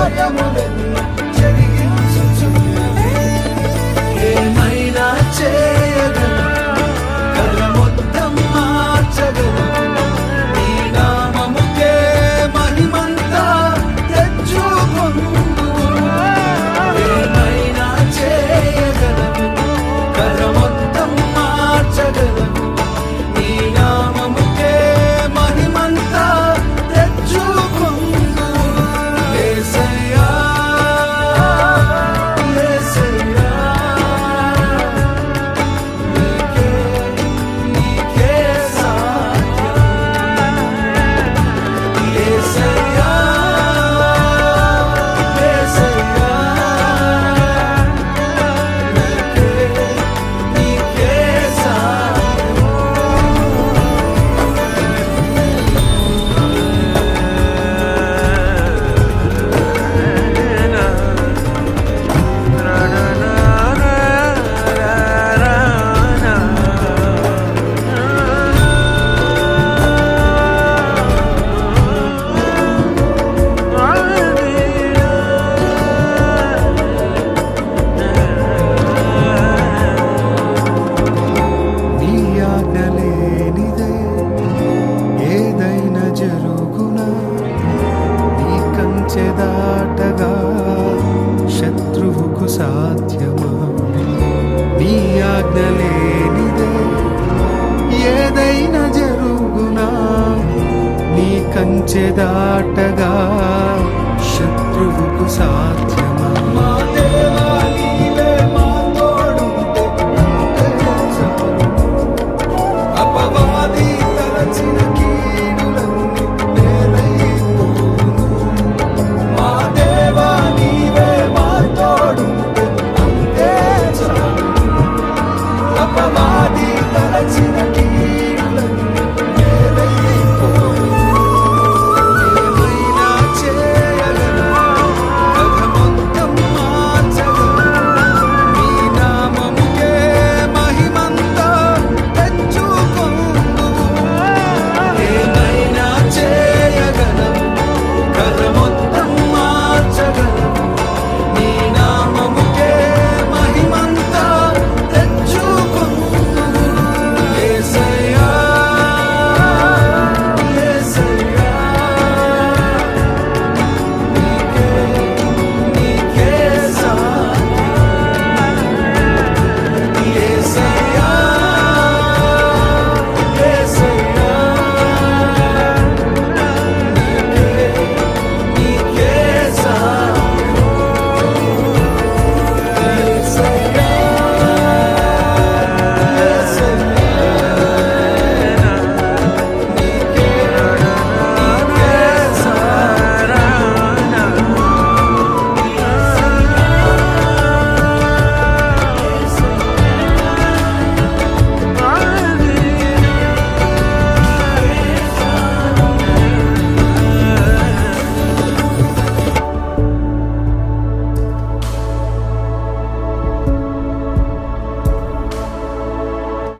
మించిన ఆజ్ఞలేనిదే ఏదైనా జరుగునా? నీ కంచె దాటగా శత్రువుకు సా